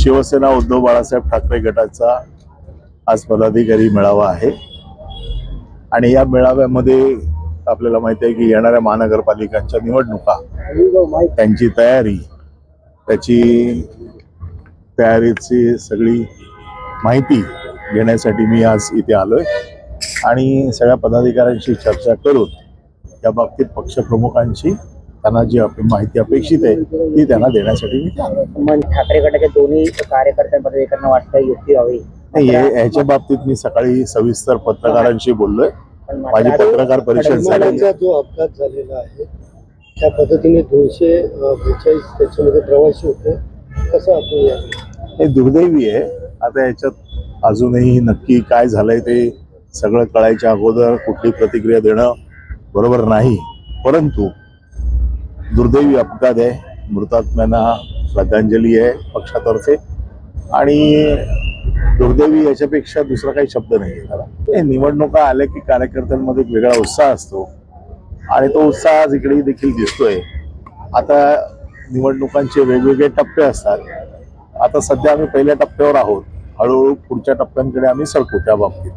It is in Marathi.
शिवसेना उद्धव बाळासाहेब ठाकरे गटाचा आज पदाधिकारी मेळावा आहे. आणि या मेळाव्यामध्ये आपल्याला माहिती आहे की येणाऱ्या महानगरपालिकांच्या निवडणुका त्यांची तयारी त्याची तयारीची सगळी माहिती घेण्यासाठी मी आज इथे आलोय. आणि सगळ्या पदाधिकाऱ्यांशी चर्चा करून या बाबतीत पक्षप्रमुखांची त्यांना जी माहिती अपेक्षित आहे ती त्यांना देण्यासाठी मी ठाकरे गटाच्या दोन्ही कार्यकर्त्यांमध्ये एकत्र वाटतं युती व्हावी. नाही, हे- ह्याच्या बाबतीत मी सकाळी सविस्तर पत्रकारांशी बोललोय. माझी पत्रकार परिषद झाली विमानाचा जो अपघात झालेला आहे त्या पद्धतीने दोनशे बेचाळीस त्याच्यामध्ये प्रवासी होते. कसं आपण या हे दुर्दैवी आहे. आता याच्यात अजूनही नक्की काय झालंय ते सगळं कळायच्या अगोदर कुठली प्रतिक्रिया देणं बरोबर नाही. परंतु दुर्दैवी अपघात आहे. मृतात्म्यांना श्रद्धांजली आहे पक्षातर्फे. आणि दुर्दैवी याच्यापेक्षा दुसरा काही शब्द नाही आहे हे निवडणुका आल्या की कार्यकर्त्यांमध्ये एक वेगळा उत्साह असतो. आणि तो उत्साह आज इकडे देखील दिसतोय. आता निवडणुकांचे वेगवेगळे टप्पे असतात. आता सध्या आम्ही पहिल्या टप्प्यावर आहोत. हळूहळू पुढच्या टप्प्यांकडे आम्ही सरकू त्या बाबतीत.